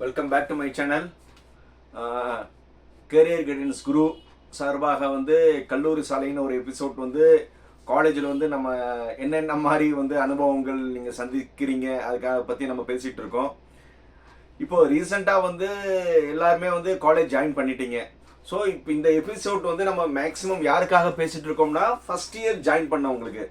Welcome back to my channel career guidance Guru சார்பாக வந்து கல்லூரி சாலைன்னு ஒரு எபிசோட் வந்து காலேஜில் வந்து நம்ம என்னென்ன மாதிரி வந்து அனுபவங்கள் நீங்கள் சந்திக்கிறீங்க அதுக்காக பற்றி நம்ம பேசிகிட்டு இருக்கோம். இப்போ ரீசெண்டாக வந்து எல்லாருமே வந்து காலேஜ் ஜாயின் பண்ணிட்டீங்க. ஸோ இப்போ இந்த எபிசோட் வந்து நம்ம மேக்ஸிமம் யாருக்காக பேசிகிட்டு இருக்கோம்னா ஃபர்ஸ்ட் இயர் ஜாயின் பண்ணவங்களுக்கு.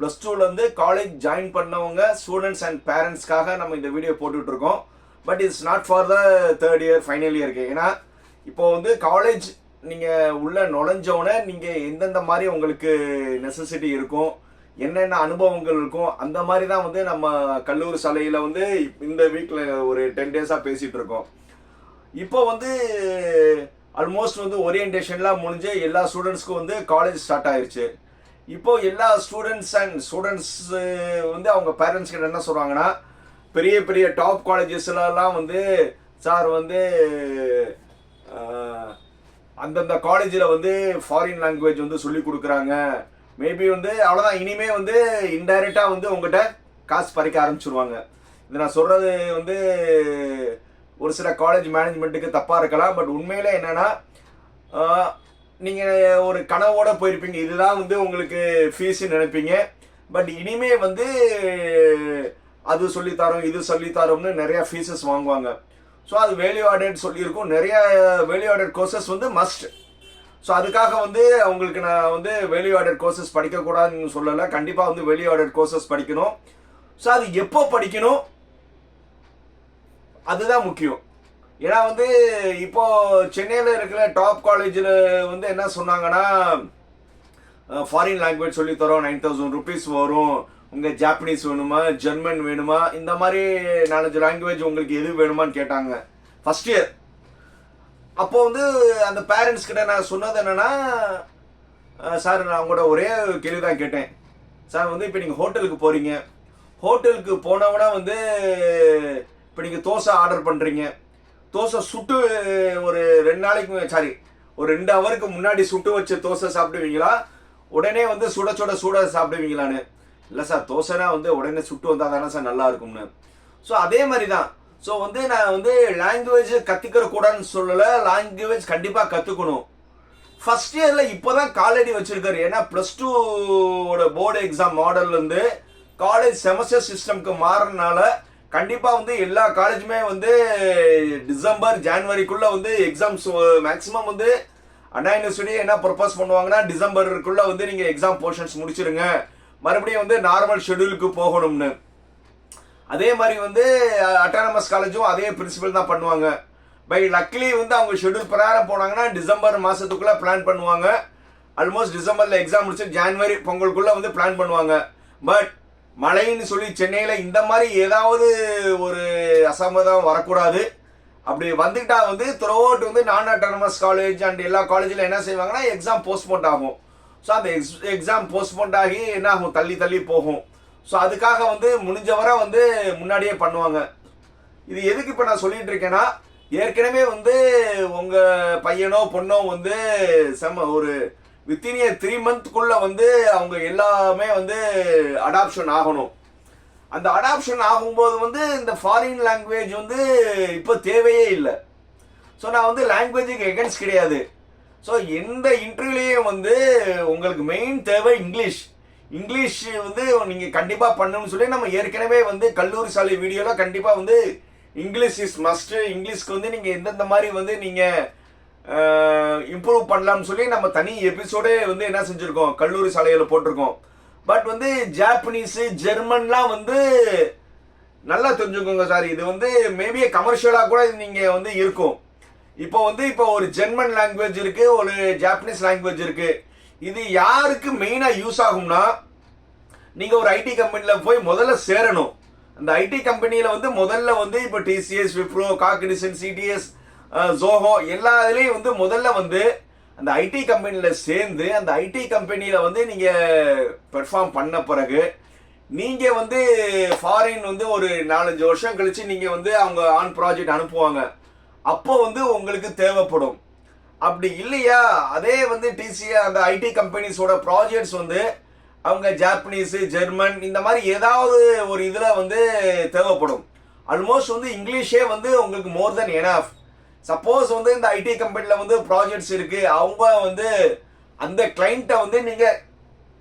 ப்ளஸ் டூவில் வந்து காலேஜ் ஜாயின் பண்ணவங்க ஸ்டூடெண்ட்ஸ் அண்ட் பேரண்ட்ஸ்க்காக நம்ம இந்த வீடியோ போட்டுட்ருக்கோம் இருக்கோம். But it's not for the third year final இயருக்கு ஏன்னா இப்போ வந்து காலேஜ் நீங்கள் உள்ள நுழைஞ்சோடனே நீங்கள் எந்தெந்த மாதிரி உங்களுக்கு நெசசிட்டி இருக்கும் என்னென்ன அனுபவங்கள் இருக்கும் அந்த மாதிரி தான் வந்து நம்ம கல்லூரி சாலையில் வந்து இந்த வீக்கில் ஒரு டென் டேஸாக பேசிகிட்டு இருக்கோம். இப்போ வந்து ஆல்மோஸ்ட் வந்து ஓரியன்டேஷன்லாம் முடிஞ்சு எல்லா ஸ்டூடெண்ட்ஸ்க்கும் வந்து காலேஜ் ஸ்டார்ட் ஆயிடுச்சு இப்போ எல்லா ஸ்டூடெண்ட்ஸ் அண்ட் ஸ்டூடெண்ட்ஸ் வந்து அவங்க பேரண்ட்ஸ் கிட்ட என்ன சொல்கிறாங்கன்னா பெரிய பெரிய டாப் காலேஜஸ்லலாம் வந்து சார் வந்து அந்தந்த காலேஜில் வந்து ஃபாரின் லாங்குவேஜ் வந்து சொல்லி கொடுக்குறாங்க. மேபி வந்து அவ்வளோதான் இனிமே வந்து இன்டைரக்டாக வந்து உங்கள்கிட்ட காசு பறிக்க ஆரம்பிச்சிருவாங்க. இது நான் சொல்கிறது வந்து ஒரு சில காலேஜ் மேனேஜ்மெண்ட்டுக்கு தப்பாக இருக்கலாம். பட் உண்மையில் என்னென்னா நீங்கள் ஒரு கனவோடு போயிருப்பீங்க. இதுதான் வந்து உங்களுக்கு ஃபீஸுன்னு நினைப்பீங்க. பட் இனிமே வந்து அது சொல்லித்தரோம் இது சொல்லித்தரோம்னு நிறைய ஃபீஸஸ் வாங்குவாங்க. ஸோ அது வேல்யூ ஆடட் சொல்லியிருக்கும். நிறைய வேல்யூ ஆடட் கோர்சஸ் வந்து மஸ்ட் ஸோ அதுக்காக வந்து அவங்களுக்கு நான் வந்து வேல்யூ ஆடட் கோர்சஸ் படிக்கக்கூடாதுன்னு சொல்லலை. கண்டிப்பாக வந்து வேல்யூ ஆடட் கோர்சஸ் படிக்கணும். ஸோ அது எப்போ படிக்கணும்? அதுதான் முக்கியம். ஏன்னா வந்து இப்போ சென்னையில் இருக்கிற டாப் காலேஜில் வந்து என்ன சொன்னாங்கன்னா ஃபாரின் லாங்குவேஜ் சொல்லித்தரோம் நைன் தௌசண்ட் ருபீஸ் வரும். உங்கள் ஜாப்பனீஸ் வேணுமா? ஜெர்மன் வேணுமா? இந்த மாதிரி நாலஞ்சு லாங்குவேஜ் உங்களுக்கு எது வேணுமான்னு கேட்டாங்க. ஃபஸ்ட் இயர் அப்போ வந்து அந்த பேரண்ட்ஸ் கிட்ட நான் சொன்னது என்னென்னா சார் நான் உங்களோட ஒரே கேள்வி தான் கேட்டேன். சார் வந்து இப்போ நீங்கள் ஹோட்டலுக்கு போகிறீங்க ஹோட்டலுக்கு போனவனா வந்து இப்போ நீங்கள் தோசை ஆர்டர் பண்ணுறீங்க தோசை சுட்டு ஒரு ரெண்டு நாளைக்கு சாரி ஒரு ரெண்டு ஹவருக்கு முன்னாடி சுட்டு வச்ச தோசை சாப்பிடுவீங்களா? உடனே வந்து சுட சுட சுட சாப்பிடுவீங்களான்னு. இல்லை சார் தோசைனா வந்து உடனே சுட்டு வந்தால் தானே சார் நல்லா இருக்கும்னு. ஸோ அதே மாதிரி தான் ஸோ வந்து நான் வந்து லாங்குவேஜ் கற்றுக்கிற கூடாதுன்னு சொல்லலை லாங்குவேஜ் கண்டிப்பாக கற்றுக்கணும் ஃபஸ்ட் இயரில் இப்போ தான் காலடி வச்சுருக்காரு. ஏன்னா ப்ளஸ் டூவோட போர்டு எக்ஸாம் மாடல்லேருந்து காலேஜ் செமஸ்டர் சிஸ்டம்க்கு மாறினால கண்டிப்பாக வந்து எல்லா காலேஜுமே வந்து டிசம்பர் ஜான்வரிக்குள்ளே வந்து எக்ஸாம்ஸ் மேக்ஸிமம் வந்து அண்ணா யூனிவர்சிட்டி என்ன ப்ரொபோஸ் பண்ணுவாங்கன்னா டிசம்பருக்குள்ளே வந்து நீங்கள் எக்ஸாம் போர்ஷன்ஸ் முடிச்சிருங்க. மறுபடியும் வந்து நார்மல் ஷெடியூலுக்கு போகணும்னு. அதே மாதிரி வந்து அட்டானமஸ் காலேஜும் அதே பிரின்சிபல் தான் பண்ணுவாங்க. பை லக்லி வந்து அவங்க ஷெட்யூல் பிரகாரம் போனாங்கன்னா டிசம்பர் மாதத்துக்குள்ளே பிளான் பண்ணுவாங்க. ஆல்மோஸ்ட் டிசம்பரில் எக்ஸாம் முடிச்சு ஜான்வரி பொங்கலுக்குள்ளே வந்து பிளான் பண்ணுவாங்க. பட் மழைன்னு சொல்லி சென்னையில் இந்த மாதிரி ஏதாவது ஒரு அசம்பதம் வரக்கூடாது. அப்படி வந்துட்டா வந்து த்ரோ அவுட் வந்து நான் அட்டானமஸ் காலேஜ் அண்ட் எல்லா காலேஜில் என்ன செய்வாங்கன்னா எக்ஸாம் போஸ்ட்போன் ஆகும். ஸோ அந்த எக்ஸ் எக்ஸாம் போஸ்ட்போண்ட் ஆகி என்ன ஆகும் தள்ளி தள்ளி போகும். ஸோ அதுக்காக வந்து முடிஞ்ச வரை வந்து முன்னாடியே பண்ணுவாங்க. இது எதுக்கு இப்போ நான் சொல்லிட்டு இருக்கேன்னா ஏற்கனவே வந்து உங்கள் பையனோ பொண்ணோ வந்து செம ஒரு வித்தின் ஏ த்ரீ மந்த்குள்ளே வந்து அவங்க எல்லாமே வந்து அடாப்ஷன் ஆகணும். அந்த அடாப்ஷன் ஆகும்போது வந்து இந்த ஃபாரின் லாங்குவேஜ் வந்து இப்போ தேவையே இல்லை. ஸோ நான் வந்து லாங்குவேஜுக்கு எகென்ஸ்ட் கிடையாது. ஸோ எந்த இன்டர்வியூலையும் வந்து உங்களுக்கு மெயின் தேவை இங்கிலீஷ் இங்கிலீஷ் வந்து நீங்கள் கண்டிப்பாக பண்ணணும்னு சொல்லி நம்ம ஏற்கனவே வந்து கல்லூரி சாலை வீடியோவில் கண்டிப்பாக வந்து இங்கிலீஷ் இஸ் மஸ்ட் இங்கிலீஷ்க்கு வந்து நீங்கள் எந்தெந்த மாதிரி வந்து நீங்கள் இம்ப்ரூவ் பண்ணலாம்னு சொல்லி நம்ம தனி எபிசோடே வந்து என்ன செஞ்சுருக்கோம்? கல்லூரி சாலையில் போட்டிருக்கோம். பட் வந்து ஜாப்பனீஸு ஜெர்மன்லாம் வந்து நல்லா தெரிஞ்சுக்கோங்க சார். இது வந்து மேபி கமர்ஷியலாக கூட நீங்கள் வந்து இருக்கும். இப்போ வந்து இப்போ ஒரு ஜெர்மன் லாங்குவேஜ் இருக்கு ஒரு ஜாப்பனீஸ் லாங்குவேஜ் இருக்கு. இது யாருக்கு மெயினாக யூஸ் ஆகும்னா நீங்கள் ஒரு ஐடி கம்பெனியில் போய் முதல்ல சேரணும். அந்த ஐடி கம்பெனியில் வந்து முதல்ல வந்து இப்போ TCS Wipro Cognizant CTS Zoho எல்லா இதுலேயும் வந்து முதல்ல வந்து அந்த ஐடி கம்பெனியில் சேர்ந்து அந்த ஐடி கம்பெனியில் வந்து நீங்கள் பெர்ஃபார்ம் பண்ண பிறகு நீங்கள் வந்து ஃபாரின் வந்து ஒரு நாலஞ்சு வருஷம் கழித்து நீங்கள் வந்து அவங்க ஆன் ப்ராஜெக்ட் அனுப்புவாங்க. அப்போ வந்து உங்களுக்கு தேவைப்படும். அப்படி இல்லையா? அதே வந்து டிசிஏ அந்த ஐடி கம்பெனிஸோட ப்ராஜெக்ட்ஸ் வந்து அவங்க ஜாப்பனீஸு ஜெர்மன் இந்த மாதிரி ஏதாவது ஒரு இதில் வந்து தேவைப்படும். ஆல்மோஸ்ட் வந்து இங்கிலீஷே வந்து உங்களுக்கு மோர் தென் எனஃப் சப்போஸ் வந்து இந்த ஐடி கம்பெனியில் வந்து ப்ராஜெக்ட்ஸ் இருக்குது அவங்க வந்து அந்த கிளைண்ட்டை வந்து நீங்கள்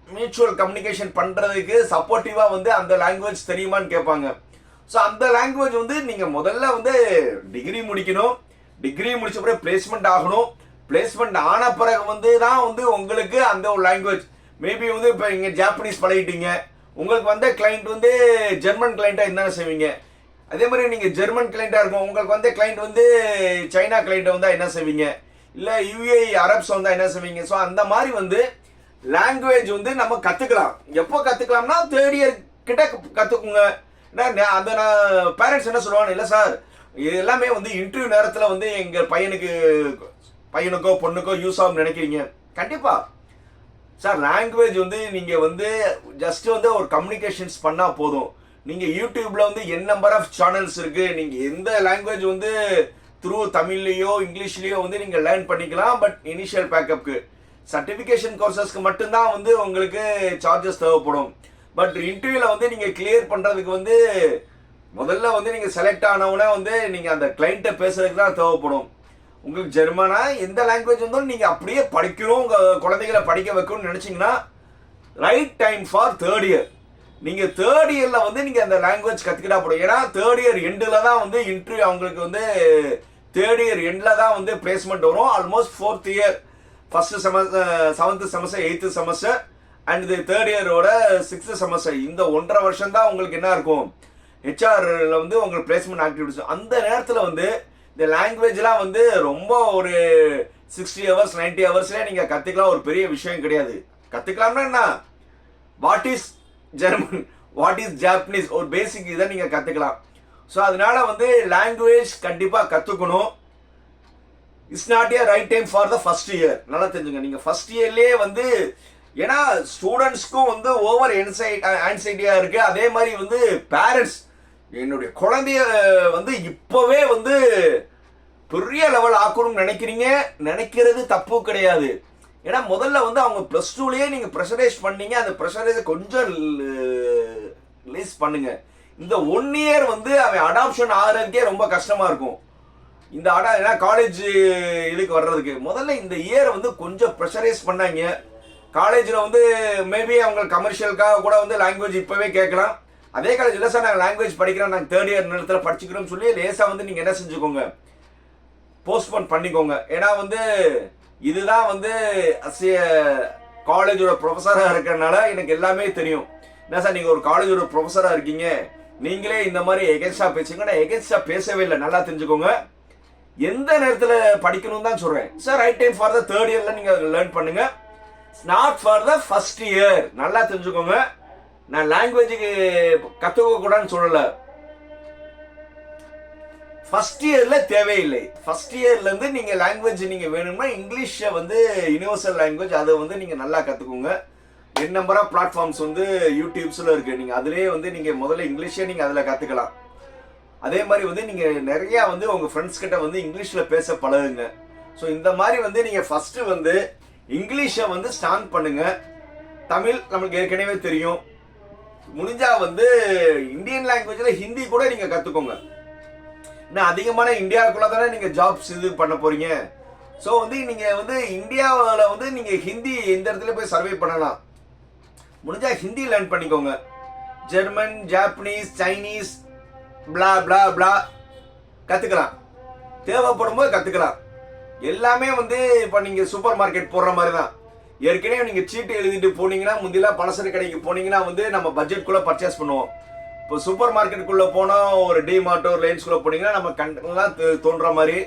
மியூச்சுவல் கம்யூனிகேஷன் பண்ணுறதுக்கு சப்போர்ட்டிவாக வந்து அந்த லாங்குவேஜ் தெரியுமான்னு கேட்பாங்க. ஸோ அந்த லாங்குவேஜ் வந்து நீங்கள் முதல்ல வந்து டிகிரி முடிக்கணும். டிகிரி முடிச்ச பிறகு பிளேஸ்மெண்ட் ஆகணும். பிளேஸ்மெண்ட் ஆன பிறகு வந்து தான் வந்து உங்களுக்கு அந்த ஒரு லாங்குவேஜ் மேபி வந்து இப்போ இங்கே ஜாப்பனீஸ் பழகிட்டீங்க. உங்களுக்கு வந்த கிளைண்ட் வந்து ஜெர்மன் கிளைண்ட்டாக என்ன செய்வீங்க? அதே மாதிரி நீங்கள் ஜெர்மன் கிளைண்ட்டாக இருக்கும். உங்களுக்கு வந்த கிளைண்ட் வந்து சைனா கிளைண்ட்டை வந்தால் என்ன செய்வீங்க? இல்லை யூஏ அரப்ஸ் வந்தால் என்ன செய்வீங்க? ஸோ அந்த மாதிரி வந்து லாங்குவேஜ் வந்து நம்ம கற்றுக்கலாம் எப்போ கற்றுக்கலாம்னா தேர்ட் இயர் கிட்ட கற்றுக்குங்க அந்த நான் பேரண்ட்ஸ் என்ன சொல்லுவாங்க இல்லை சார் இது எல்லாமே வந்து இன்டர்வியூ நேரத்தில் வந்து எங்கள் பையனுக்கு பையனுக்கோ பொண்ணுக்கோ யூஸ் ஆகும் நினைக்கிறீங்க? கண்டிப்பாக சார் லாங்குவேஜ் வந்து நீங்கள் வந்து ஜஸ்ட் வந்து ஒரு கம்யூனிகேஷன்ஸ் பண்ணால் போதும். நீங்கள் யூடியூப்பில் வந்து என் நம்பர் ஆஃப் சேனல்ஸ் இருக்குது நீங்கள் எந்த லாங்குவேஜ் வந்து த்ரூ தமிழ்லேயோ இங்கிலீஷ்லேயோ வந்து நீங்கள் லேர்ன் பண்ணிக்கலாம் பட் இனிஷியல் பேக்கப்புக்கு சர்டிஃபிகேஷன் கோர்சஸ்க்கு மட்டும்தான் வந்து உங்களுக்கு சார்ஜஸ் தேவைப்படும். பட் இன்டர்வியூவில் வந்து நீங்கள் கிளியர் பண்ணுறதுக்கு வந்து முதல்ல வந்து நீங்கள் செலக்ட் ஆனவுடனே வந்து நீங்கள் அந்த கிளைண்ட்டை பேசுறதுக்கு தான் தேவைப்படும். உங்களுக்கு ஜெர்மனா எந்த லாங்குவேஜ் வந்தாலும் நீங்கள் அப்படியே படிக்கணும் உங்கள் குழந்தைகளை படிக்க வைக்கணும்னு நினச்சிங்கன்னா right time for third year நீங்கள் தேர்ட் இயரில் வந்து நீங்கள் அந்த லாங்குவேஜ் கற்றுக்கிட்டா போடும் ஏன்னா தேர்ட் இயர் எண்டில் தான் வந்து இன்டர்வியூ அவங்களுக்கு வந்து தேர்ட் இயர் எண்டில் தான் வந்து பிளேஸ்மெண்ட் வரும். Almost fourth year first semester seventh semester eighth semester and இது தேர்ட் இயரோட சிக்ஸ்த் செமஸ்டர் இந்த ஒன்றரை வருஷம் தான் உங்களுக்கு என்ன இருக்கும்? ஹெச்ஆர்ல வந்து உங்களுக்கு பிளேஸ்மெண்ட் ஆக்டிவிட்டிஸ் அந்த நேரத்தில் வந்து இந்த லாங்குவேஜ்லாம் வந்து ரொம்ப ஒரு சிக்ஸ்டி ஹவர்ஸ் நைன்டி ஹவர்ஸ்லேயே நீங்கள் கற்றுக்கலாம் ஒரு பெரிய விஷயம் கிடையாது. கற்றுக்கலாம்னா என்ன? What is German what is Japanese ஒரு பேசிக் இதை நீங்கள் கற்றுக்கலாம் ஸோ அதனால வந்து லாங்குவேஜ் கண்டிப்பாக கற்றுக்கணும் it's not a right time for the first year நல்லா தெரிஞ்சுங்க. நீங்கள் ஃபர்ஸ்ட் இயர்லேயே வந்து ஏன்னா ஸ்டூடெண்ட்ஸ்க்கும் வந்து ஓவர் என்சைட் ஆன்சைட்டியாக இருக்குது அதே மாதிரி வந்து பேரண்ட்ஸ் என்னுடைய குழந்தைய வந்து இப்போவே வந்து பெரிய லெவல் ஆக்கணும்னு நினைக்கிறீங்க? நினைக்கிறது தப்பு கிடையாது. ஏன்னா முதல்ல வந்து அவங்க ப்ளஸ் டூலேயே நீங்கள் ப்ரெஷரைஸ் பண்ணீங்க. அந்த ப்ரெஷரைஸை கொஞ்சம் ரிலீஸ் பண்ணுங்க. இந்த ஒன் இயர் வந்து அவன் அடாப்ஷன் ஆகிறதுக்கே ரொம்ப கஷ்டமாக இருக்கும். இந்த அடா ஏன்னா காலேஜ் இதுக்கு வர்றதுக்கு. முதல்ல இந்த இயரை வந்து கொஞ்சம் ப்ரெஷரைஸ் பண்ணாங்க. காலேஜில் வந்து மேபி அவங்க கமர்ஷியலுக்காக கூட வந்து லாங்குவேஜ் இப்போவே கேட்கலாம். அதே காலேஜ் இல்லை சார் நாங்கள் லாங்குவேஜ் படிக்கிறோம். நாங்கள் தேர்ட் இயர் நேரத்தில் படிச்சுக்கிறோம்னு சொல்லி லேசாக வந்து நீங்கள் என்ன செஞ்சுக்கோங்க? போஸ்ட்போன் பண்ணிக்கோங்க. ஏன்னா வந்து இதுதான் வந்து அசிய காலேஜோட ப்ரொஃபஸராக இருக்கிறனால எனக்கு எல்லாமே தெரியும். என்ன சார் நீங்கள் ஒரு காலேஜோட ப்ரொஃபஸராக இருக்கீங்க. நீங்களே இந்த மாதிரி எகென்ஸ்டாக பேசுங்க. நான் எகென்ஸ்டாக பேசவே இல்லை. நல்லா தெரிஞ்சுக்கோங்க. எந்த நேரத்தில் படிக்கணும்னு தான் சொல்கிறேன் sir right time for the third இயரில் நீங்கள் லேர்ன் பண்ணுங்கள் not for the first year நல்லா தெரிஞ்சுக்கோங்க. நான் லாங்குவேஜுக்கு கற்றுக்க கூடாதுன்னு சொல்லலை. ஃபஸ்ட் இயரில் தேவையில்லை. ஃபஸ்ட் இயர்லேருந்து நீங்கள் லாங்குவேஜ் நீங்கள் வேணும்னா இங்கிலீஷை வந்து யுனிவர்சல் லாங்குவேஜ் அதை வந்து நீங்கள் நல்லா கற்றுக்குங்க என் நம்பர் ஆஃப் பிளாட்ஃபார்ம்ஸ் வந்து யூடியூப்ஸில் இருக்குது நீங்கள் அதுலயே வந்து நீங்கள் முதல்ல இங்கிலீஷே நீங்கள் அதில் கற்றுக்கலாம் அதே மாதிரி வந்து நீங்கள் நிறையா வந்து உங்கள் ஃப்ரெண்ட்ஸ் கிட்ட வந்து இங்கிலீஷில் பேச பழகுங்க. ஸோ இந்த மாதிரி வந்து நீங்கள் ஃபஸ்ட்டு வந்து இங்கிலீஷை வந்து ஸ்டார்ட் பண்ணுங்க. தமிழ் நம்மளுக்கு ஏற்கனவே தெரியும். முடிஞ்சா வந்து இந்தியன் லாங்குவேஜில் ஹிந்தி கூட நீங்கள் கற்றுக்கோங்க இன்னும் அதிகமான இந்தியாவுக்குள்ள தானே நீங்கள் ஜாப்ஸ் இது பண்ண போறீங்க. ஸோ வந்து நீங்கள் வந்து இந்தியாவில் வந்து நீங்கள் ஹிந்தி எந்த இடத்துல போய் சர்வே பண்ணலாம்? முடிஞ்சா ஹிந்தி லேர்ன் பண்ணிக்கோங்க. German Japanese Chinese blah blah blah கற்றுக்கலாம் தேவைப்படும் போது கற்றுக்கலாம் எல்லாமே வந்து இப்போ நீங்கள் சூப்பர் மார்க்கெட் போடுற மாதிரி தான் ஏற்கனவே நீங்கள் சீட்டு எழுதிட்டு போனீங்கன்னா முந்திலாம் பலசர கடைக்கு போனீங்கன்னா வந்து நம்ம பட்ஜெட்குள்ளே பர்ச்சேஸ் பண்ணுவோம். இப்போ சூப்பர் மார்க்கெட்டுக்குள்ளே போனால் ஒரு டிமார்ட்டோ லைன்ஸ்குள்ளே போனீங்கன்னா நம்ம கண்டெல்லாம் தோன்ற மாதிரி.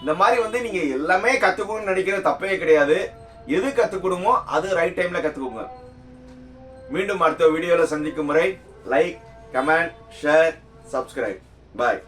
இந்த மாதிரி வந்து நீங்கள் எல்லாமே கற்றுக்கணும்னு நினைக்கிற தப்பே கிடையாது. எது கற்றுக்கணுமோ அது ரைட் டைமில் கற்றுக்கோங்க மீண்டும் அடுத்த வீடியோவில் சந்திக்கும் முறை like comment share subscribe bye